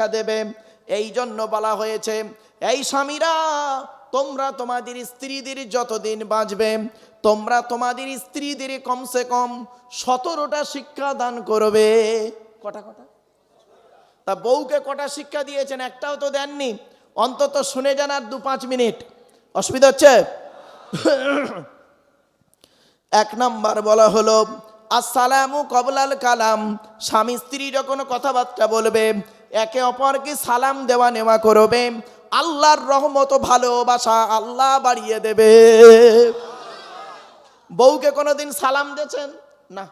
দেখা দেবে। এই জন্য বলা হয়েছে, এই স্বামীরা, তোমরা তোমাদের স্ত্রীদের যতদিন বাঁচবে, তোমরা তোমাদের স্ত্রীদের কমসে কম সতেরোটা শিক্ষা দান করবে। কটা কটা? তা বউকে কটা শিক্ষা দিয়েছেন? একটাও তো দেননি। অন্তত শুনে যান আর দু পাঁচ মিনিট। অসুবিধা হচ্ছে? এক নাম্বার বলা হলো, আসসালামু কবলাল কালাম। স্বামী স্ত্রী যখন কথাবার্তা বলবে একে অপরকে সালাম দেওয়া নেওয়া করবে। আল্লাহর রহমত ভালোবাসা আল্লাহ বাড়িয়ে দেবে। বউকে কোনোদিন সালাম দিয়েছেন? না।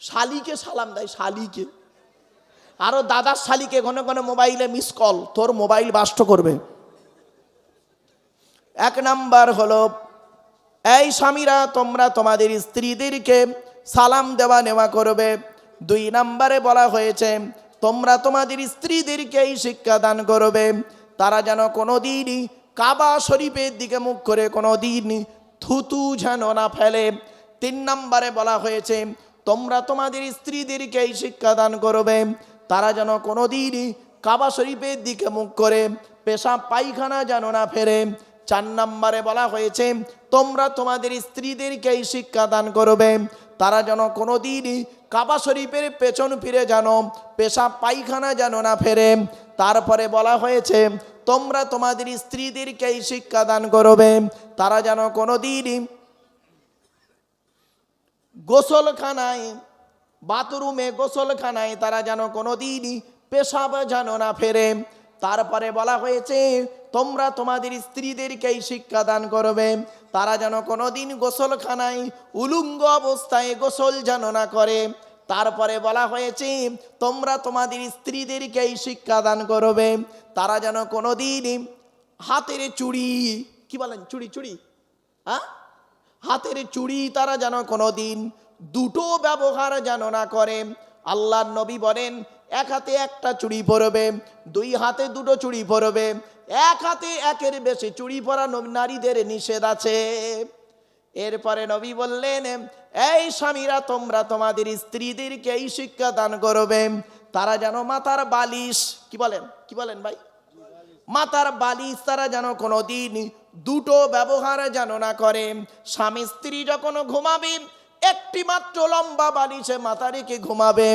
শালিকে সালাম দেয়, শালিকে। আরও দাদার শালিকে ঘন ঘন মোবাইলে মিস কল তোর মোবাইল বাষ্ট করবে। এক নাম্বার হলো, এই স্বামীরা, তোমরা তোমাদের স্ত্রীদেরকে সালাম দেওয়া নেওয়া করবে। দুই নাম্বারে বলা হয়েছে তোমরা তোমাদের স্ত্রীদেরকে এই শিক্ষা দান করবে। তারা যেন কোনো দিনই কাবা শরীফের দিকে মুখ করে কোনো দিন থুতু যেন না ফেলে। তিন নম্বরে বলা হয়েছে, তোমরা তোমাদের স্ত্রীদেরকে এই শিক্ষা দান করবে। তারা যেন কোনো দিনই কাবা শরীফের দিকে মুখ করে পেশা পায়খানা যেন না ফেরে চার নম্বরে বলা হয়েছে, তোমরা তোমাদের স্ত্রীদেরকে এই শিক্ষা দান করবে। তারা যেন কোনো দিনই কাবা শরীফের পেছন ফিরে যেন পেশা পায়খানা যেন না ফেরে। তারপরে বলা হয়েছে, তোমরা তোমাদের স্ত্রীদেরকে এই শিক্ষা দান করবে। তারা যেন কোনো দিনই গোসলখানায়, বাথরুমে গোসলখানায় তারা যেন কোনো দিনই পেশাব যেন না ফেরে। তারপরে বলা হয়েছে, তোমরা তোমাদের স্ত্রীদেরকে এই শিক্ষা দান করবে। তারা যেন কোনো দিন গোসলখানায় উলুঙ্গ অবস্থায় গোসল যেন না করে। তারপরে বলা হয়েছে, তোমরা তোমাদের স্ত্রীদেরকে এই শিক্ষা দান করবে। তারা যেন কোনো দিন হাতের চুড়ি, কি বলেন, চুড়ি চুড়ি? হ্যাঁ হাতের চুড়ি তারা যেন কোনো দিন দুটো ব্যবহার যেন না করে। আল্লাহর নবী বলেন এক হাতে একটা চুড়ি পরবে, দুই হাতে দুটো চুড়ি পরবে, এক হাতে একের বেশি চুড়ি পরা নারীদের নিষেধ আছে। এরপরে নবী বললেন, এই স্বামীরা তোমরা তোমাদের স্ত্রীদেরকে এই শিক্ষা দান করবে। তারা যেন মাথার বালিশ কি বলেন? কি বলেন ভাই? মাথার বালিশ তারা যেন কোনো দিন দুটো ব্যবহার যেন না করে। স্বামী স্ত্রী যখন ঘুমাবে একটি মাত্র লম্বা বালিশে মাথা রেখে ঘুমাবে।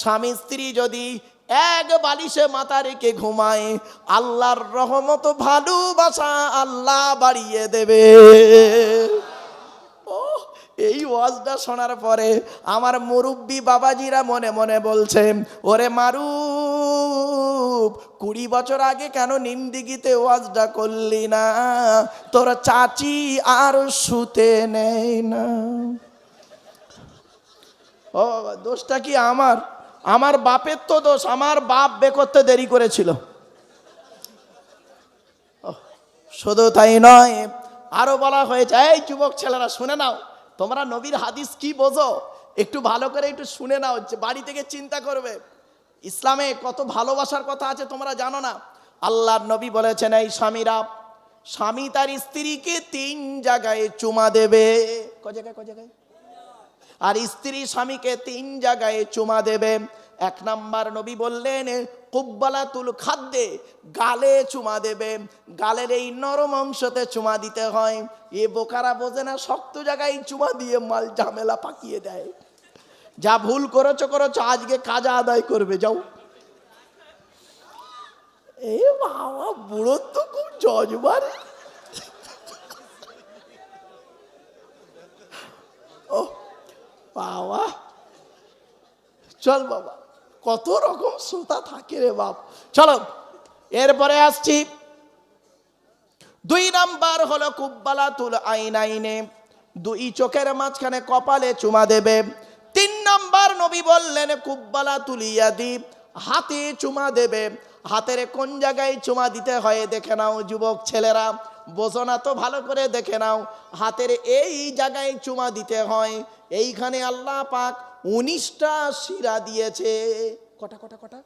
স্বামী স্ত্রী যদি এক বালিশে মাথা রেখে ঘুমায়, আল্লাহর রহমত ভালোবাসা আল্লাহ বাড়িয়ে দেবে। ও এই ওয়াজটা শোনার পরে আমার মুরব্বী বাবাজিরা মনে মনে বলছে, ওরে মারু কুড়ি বছর আগে কেন নিন্দিগিতে ওয়াজটা করলি না? তোর চাচি আর শুতে নেই না। ও, দোষটা কি আমার? আমার বাপের তো দোষ, আমার বাপ বে করতে দেরি করেছিল। শুধু তাই নয়, আরও বলা হয়েছে, এই যুবক ছেলেরা, শুনে নাও, তোমরা নবীর হাদিস কি বোঝো? একটু ভালো করে একটু শুনে নাও বাড়ি থেকে চিন্তা করবে। ইসলামে কত ভালোবাসার কথা আছে তোমরা জানো না? আল্লাহর নবী বলেছেন, এই স্বামীরা, স্বামী তার স্ত্রীকে তিন জায়গায় চুমা দেবে। ক জায়গায় ক জায়গায়? আর স্ত্রী স্বামীকে তিন জায়গায় চুমা দেবে। এক নাম্বার নবী বললেন, কুব্বালাতুল খাদ্যে গালে চুমা দেবে। গালের এই নরম অংশতে চুমা দিতে হয়। এ বোকারা বোঝে না, শক্ত জায়গায় চুমা দিয়ে মাল ঝামেলা পাকিয়ে দেয়। যা ভুল করেছ করেছ, আজকে কাজা আদায় করবে, যাও। এ বাবা বুড়ো তো খুব জজবারে বাবা। চল বাবা, কত রকম শ্রোতা থাকে রে বাপ। চলো, এরপরে আসছি। দুই নাম্বার হলো আইন আইনে দুই চোখের মাঝখানে কপালে চুমা দেবে। তিন নাম্বার নবী বললেন কুব্বালা তুলিয়া দি হাতে চুমা দেবে। হাতের কোন জায়গায় চুমা দিতে হয় দেখে নাও যুবক ছেলেরা। বোঝো না তো ভালো করে দেখে নাও, হাতের এই জায়গায় চুমা দিতে হয়, এইখানে আল্লাহ পাক উনিশটা শিরা দিয়েছে। কটা কটা কটা?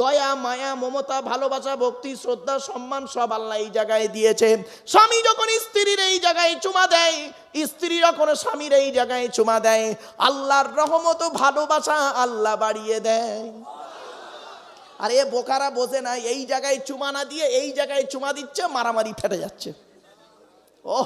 দয়া, মায়া, মমতা, ভালোবাসা, ভক্তি, শ্রদ্ধা, সম্মান সব আল্লাহ এই জায়গায় দিয়েছে। স্বামী যখন স্ত্রীর এই জায়গায় চুমা দেয়, স্ত্রী যখন স্বামীর এই জায়গায় চুমা দেয়, আল্লাহর রহমত ভালোবাসা আল্লাহ বাড়িয়ে দেয়। আর এ বোকারা বোঝে না, এই জায়গায় চুমা না দিয়ে এই জায়গায় চুমা দিচ্ছে, মারামারি ফেটে যাচ্ছে। ও